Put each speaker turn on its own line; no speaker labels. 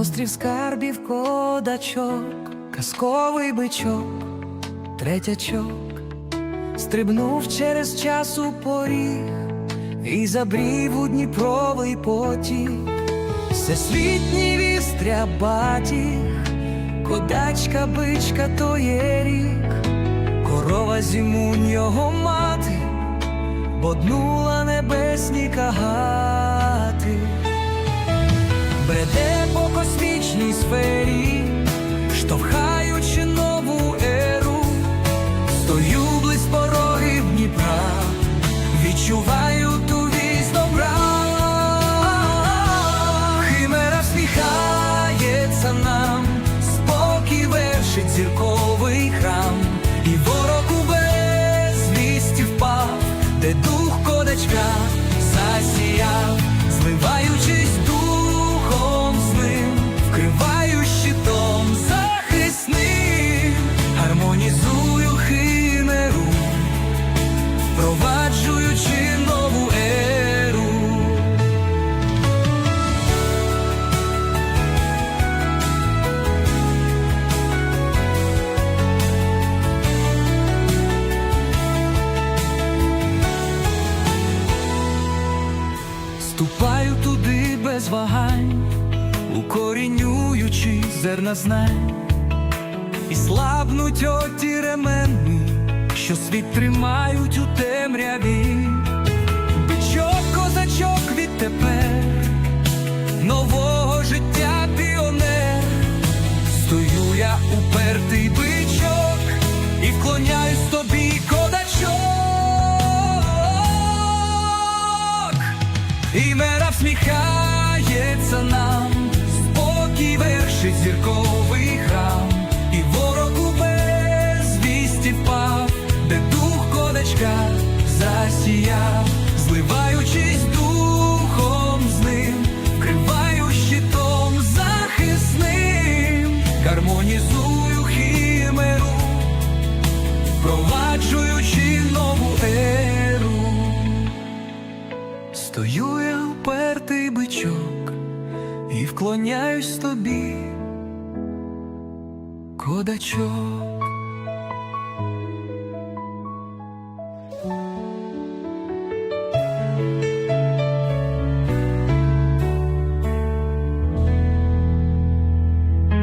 Острів скарбів кодачок, казковий бичок, третячок, стрибнув через час у поріг і забрів у Дніпровий потік, всесвітній вістря батіг, кодачка, бичка то є рік, корова зімунь його мати, боднула небесні кагати. Бреде по космічній сфері, дух кодачка засіяв, зливаючись духом туди вагань, укорінюючи зерна знань, і слабнуть оті ремени, що світ тримають у темряві. Бичок, козачок відтепер нового життя піонер. Стою я упертий бичок і вклоняюсь тобі, кодачок. І мера всміхається нам, спокій вершить зірковий храм, і ворог у безвісті впав, де дух кодачка засіяв, зливаючись духом з ним, вкриваю щитом захисним, гармонізую химеру, впроваджуючи нову еру. Стою я упертий бичок і вклоняюсь тобі, кодачок.